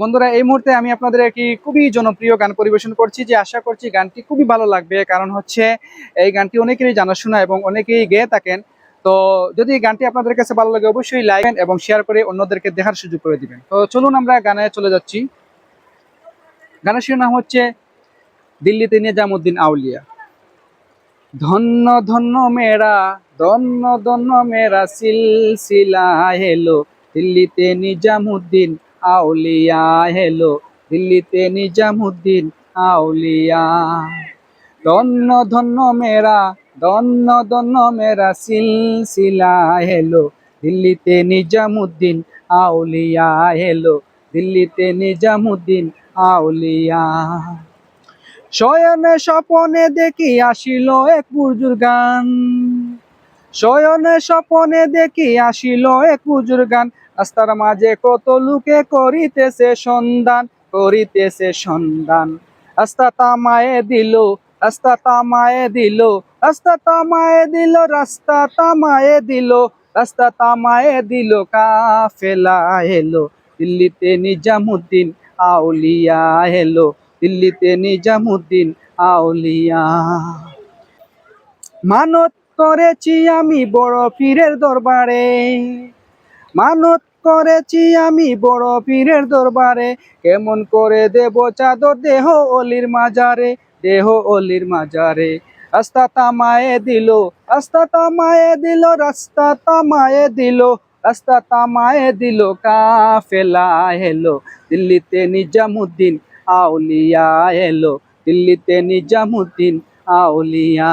বন্ধুরা, এই মুহূর্তে আমি আপনাদের একটি খুবই জনপ্রিয় গান পরিবেশন করছি, যে আশা করছি গানটি খুবই ভালো লাগবে। কারণ হচ্ছে, এই গানটি অনেকেরই জানাশোনা এবং অনেকেই গেয়ে থাকেন। তো যদি গানটি আপনাদের কাছে ভালো লাগে, অবশ্যই লাইক এবং শেয়ার করে অন্যদেরকে দেখার সুযোগ করে দিবেন। তো চলুন আমরা গানে চলে যাচ্ছি। গানের শিরোনাম হচ্ছে, দিল্লিতে নিজামুদ্দিন আউলিয়া। ধন্য ধন্য মেরা ধন্য ধন্য মেরা সিলসিলা হেলো দিল্লিতে নিজামুদ্দিন আউলিয়া, হেলো, দিল্লিতে নিজামুদ্দিন আউলিয়া। ধন্য ধন্য মেরা, ধন্য ধন্য মেরা সিলসিলা, হেলো, দিল্লিতে নিজামুদ্দিন আউলিয়া, হেলো, দিল্লিতে নিজামুদ্দিন আউলিয়া। শয়নে স্বপনে দেখি আসিল এক পুজুর গান শয়নে স্বপনে দেখি আসিল এক পুজুর গান। রাস্তার মাঝে কত লোকে করিতেছে সন্ধান করিতেছে সন্ধান। রাস্তা তামায়ে দিল, রাস্তা তামায়ে দিল, রাস্তা তামায়ে দিল, রাস্তা তামায়ে দিল, রাস্তা তামায়ে দিল, কাফেলা এলো। দিল্লিতে নিজামুদ্দিন আউলিয়া এলো। দিল্লিতে নিজামুদ্দিন আউলিয়া। মানত করেছি আমি বড় পীরের দরবারে। মানত করেছি আমি বড় পীরের দরবারে। কেমন করে দেব চাদর দেহ অলির মাজারে, দেহ অলির মাজারে। রাস্তা তামায়ে দিল, রাস্তা তামায়ে দিল, রাস্তা তামায়ে দিল, রাস্তা তামায়ে দিল, কাফেলা এলো, দিল্লিতে নিজামুদ্দিন আউলিয়া এলো, দিল্লিতে নিজামুদ্দিন আউলিয়া।